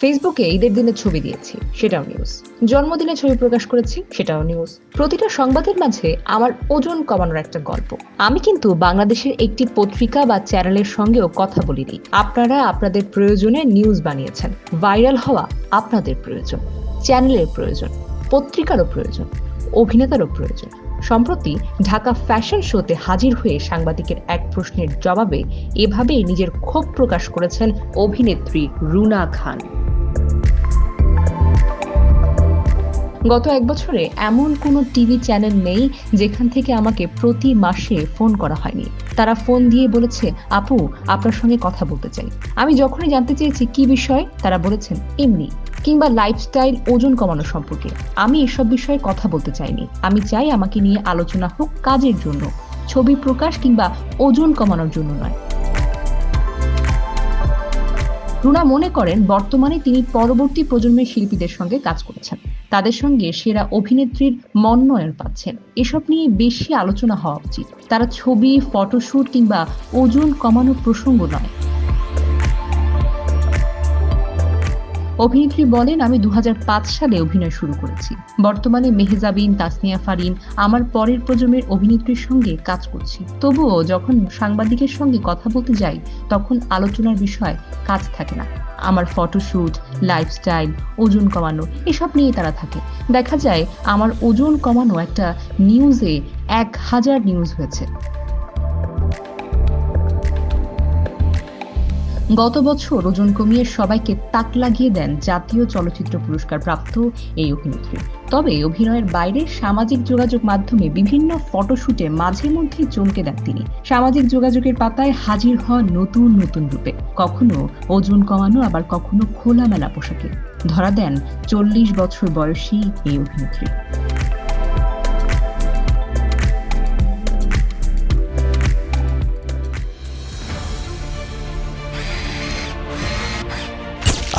ফেসবুকে ঈদের দিনে ছবি দিয়েছি, সেটাও নিউজ জন্মদিনে ছবি প্রকাশ করেছি, সেটাও নিউজ প্রতিটা সংবাদের মাঝে আমার ওজন কমানোর একটা গল্প। আমি কিন্তু বাংলাদেশের একটি পত্রিকা বা চ্যানেলের সঙ্গেও কথা বলিনি। আপনারা আপনাদের প্রয়োজনে নিউজ বানিয়েছেন। ভাইরাল হওয়া আপনাদের প্রয়োজন। চ্যানেলের প্রয়োজন। পত্রিকারও প্রয়োজন। অভিনেতারও প্রয়োজন। সম্প্রতি ঢাকা ফ্যাশন শোতে হাজির হয়ে সাংবাদিকের এক প্রশ্নের জবাবে এভাবেই নিজের ক্ষোভ প্রকাশ করেছেন অভিনেত্রী রুনা খান। গত এক বছরে এমন কোনো টিভি চ্যানেল নেই যেখান থেকে আমাকে প্রতি মাসে ফোন করা হয়নি। তারা ফোন দিয়ে বলেছে, আপু, আপনার সঙ্গে কথা বলতে চাই। আমি যখনই জানতে চেয়েছি কি বিষয়, তারা বলেছেন, এমনি। কিংবা লাইফস্টাইল ওজন কমানো সম্পর্কে। আমি এসব বিষয়ে কথা বলতে চাইনি। আমি চাই আমাকে নিয়ে আলোচনা হোক, কাজের জন্য। ছবি প্রকাশ কিংবা ওজন কমানোর জন্য নয়। রুনা মনে করেন, বর্তমানে তিনি পরবর্তী প্রজন্মের শিল্পীদের সঙ্গে কাজ করছেন। তাদের সঙ্গে সেরা অভিনেত্রীর মনোনয়ন পাচ্ছেন। এসব নিয়ে বেশি আলোচনা হওয়া উচিত। তারা ছবি, ফটোশুট কিংবা ওজন কমানো প্রসঙ্গ নয়। অভিনেত্রী বলেন, আমি দু হাজার পাঁচ সালে অভিনয় শুরু করেছি। বর্তমানে মেহজাবিন, তাসনিয়া ফারিন আমার পরের প্রজন্মের অভিনেত্রীর সঙ্গে কাজ করছি। তবুও যখন সাংবাদিকের সঙ্গে কথা বলতে যাই, তখন আলোচনার বিষয় কাজ থাকে না। আমার ফটোশুট, লাইফস্টাইল, ওজন কমানো, এসব নিয়ে তারা থাকে। দেখা যায়, আমার ওজন কমানো একটা নিউজে এক হাজার নিউজ হয়েছে। গত বছর ওজন কমিয়ে সবাইকে তাক লাগিয়ে দেন জাতীয় চলচ্চিত্র পুরস্কার প্রাপ্ত এই অভিনেত্রী। তবে অভিনয়ের বাইরে সামাজিক যোগাযোগ মাধ্যমে বিভিন্ন ফটোশুটে মাঝে মধ্যে চমকে দেন তিনি। সামাজিক যোগাযোগের পাতায় হাজির হন নতুন নতুন রূপে। কখনো ওজন কমানো, আবার কখনো খোলামেলা পোশাকে। ধরা দেন চল্লিশ বছর বয়সী এই অভিনেত্রী।